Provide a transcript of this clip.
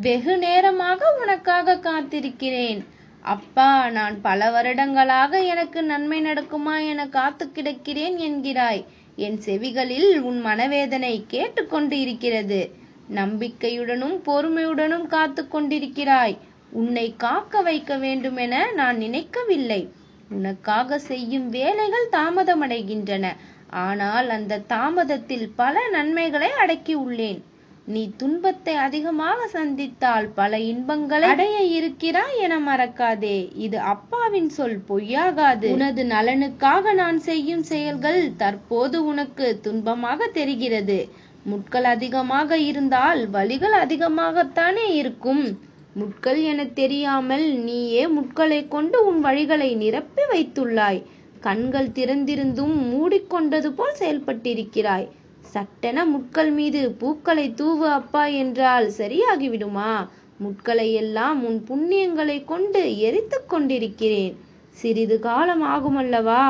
வெகு நேரமாக உனக்காக காத்திருக்கிறேன். அப்பா நான் பல வருடங்களாக எனக்கு நன்மை நடக்குமா என காத்து கிடக்கிறேன் என்கிறாய். என் செவிகளில் உன் மனவேதனை கேட்டுக்கொண்டு இருக்கிறது. நம்பிக்கையுடனும் பொறுமையுடனும் காத்து கொண்டிருக்கிறாய். உன்னை காக்க வைக்க வேண்டுமென நான் நினைக்கவில்லை. உனக்காக செய்யும் வேலைகள் தாமதமடைகின்றன. ஆனால் அந்த தாமதத்தில் பல நன்மைகளை அடக்கி உள்ளேன். நீ துன்பத்தை அதிகமாக சந்தித்தால் பல இன்பங்களை அடைய இருக்கிறாய் என மறக்காதே. இது அப்பாவின் சொல் பொய்யாகாது. உனது நலனுக்காக நான் செய்யும் செயல்கள் தற்போது உனக்கு துன்பமாக தெரிகிறது. முட்கள் அதிகமாக இருந்தால் வழிகள் அதிகமாகத்தானே இருக்கும். முட்கள் என தெரியாமல் நீயே முட்களை கொண்டு உன் வழிகளை நிரப்பி வைத்துள்ளாய். கண்கள் திறந்திருந்தும் மூடிக்கொண்டது போல் செயல்பட்டிருக்கிறாய். சட்டென முட்கள் மீது பூக்களை தூவு அப்பா என்றால் சரியாகிவிடுமா? முட்களை எல்லாம் உன் புண்ணியங்களை கொண்டு எரித்துக் கொண்டிருக்கிறேன். சிறிது காலம் ஆகுமல்லவா